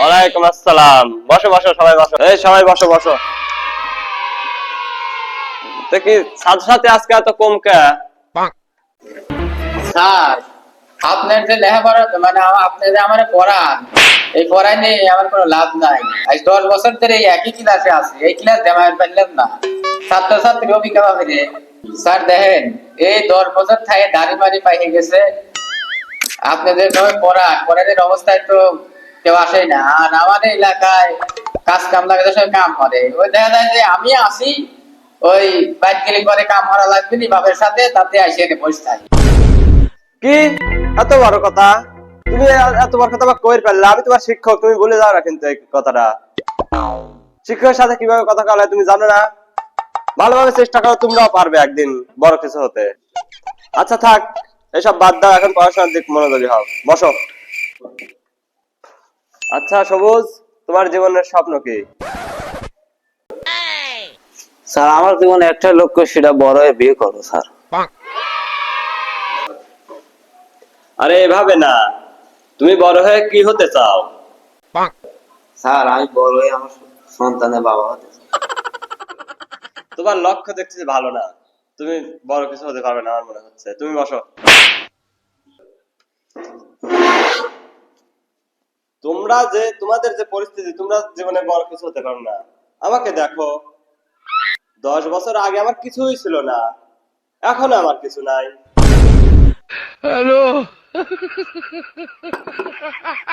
ওয়ালাইকুম আসসালাম। বসো বসো, সবাই বসো। এই, সবাই বসো বসো। সাথে আজকে এত কম কে? স্যার, আপনার যে লেখাপড়া মানে আপনি যে আমার এই নিয়ে আমার কোনো লাভ নাই। আজ দশ বছর ধরে একই ক্লাসে আছি, এই ক্লাস না। ছাত্রছাত্রী অভিজ্ঞতা স্যার দেখেন, এই দশ বছর থেকে দাড়ি মারি পাইয়ে গেছে আপনাদের ভাবে পড়ান পড়ানের অবস্থায় তো কেউ আসে না। আর আমাদের এলাকায় কাজ কাম লাগে সব কাম করে। ওই দেখা যায় যে আমি আসি, ওই বাইক গেলে করে কাম করা লাগবে নি, বাপের সাথে, তাতে আসে এনে বসে থাকি। কি? এত বড় কথা? তুমি এত বড় কথা কই পারলে আমি তোমার শিক্ষক, তুমি বলে যাও না কিন্তু এই কথাটা। শিক্ষকের সাথে কীভাবে কথা তুমি জানো না? ভালোভাবে চেষ্টা করো, তোমরাও পারবে একদিন বড় কিছু হতে। আচ্ছা থাক এসব বাদ দাও এখন পড়াশোনার দিক মনোযোগী হও। বসো। আচ্ছা সবুজ তোমার জীবনের স্বপ্ন কি? স্যার আমার জীবনে একটা লক্ষ্য সেটা বড় হয়ে বিয়ে করব স্যার। আরে এভাবে না। তুমি বড় হয়ে কি হতে চাও? স্যার আমি বড় হয়ে আমার সন্তানের বাবা হতে চাই। তোমার লক্ষ্য দেখতেছি ভালো না। তুমি বড় কিছু হতে পারবে না আমার মনে হচ্ছে। তুমি বসো। তোমরা যে, তোমাদের যে পরিস্থিতি, তোমরা জীবনে বড় কিছু হতে পারো না। আমাকে দেখো। দশ বছর আগে আমার কিছুই ছিল না। এখন আমার কিছু নাই। হ্যালো